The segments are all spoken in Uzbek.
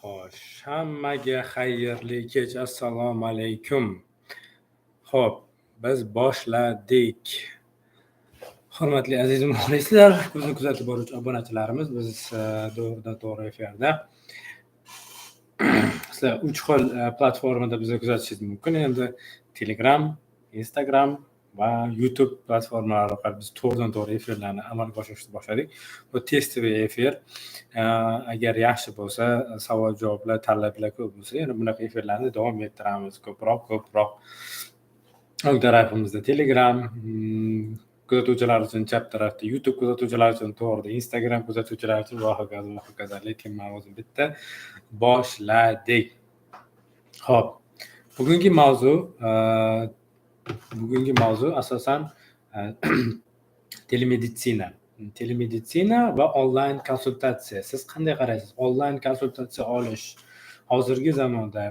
Xo'sh, hammaga xayrli kech. Assalomu alaykum. Xo'p, biz boshladik. Hurmatli aziz muxlislar, bizni kuzatib boruvchi obunachilarimiz, biz e, to'g'ridan to'g'ri efirda. Sizlar uch xil e, platformada bizni kuzatishingiz mumkin. Endi Telegram, Instagram va YouTube platformalari orqali biz to'g'ridan to'g'ri efirlarni amalga oshirishni boshladik. Bu testoviy efir. Agar yaxshi bo'lsa, savol javoblar, talablar ko'p bo'lsa, yana bunaqa efirlarni davom ettiramiz. Ko'proq, ko'proq. O'ng tarafimizda Telegram, hmm, kuzatuvchilar uchun chap tarafda YouTube kuzatuvchilar uchun to'g'rida Instagram kuzatuvchilar uchun va hokazo va hokazo. Lekin mavzu bitta. Boshladik. Xo'p, bugungi mavzu bugungi mavzu asosan e, telemeditsina. Telemeditsina va onlayn konsultatsiya. Siz qanday qaraysiz? Onlayn konsultatsiya olish hozirgi zamonda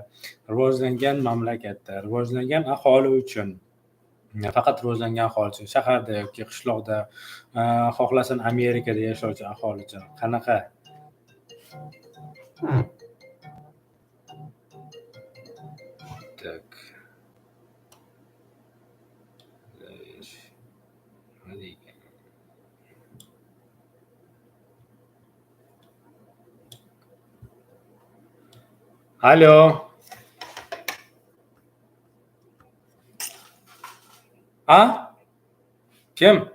rivojlangan mamlakatda, rivojlangan aholi uchun faqat rivojlangan aholi uchun shaharda yoki qishloqda, e, xohlasin Amerikada yashovchi aholi uchun qanaqa? Hmm. Alô? Ah? Quem?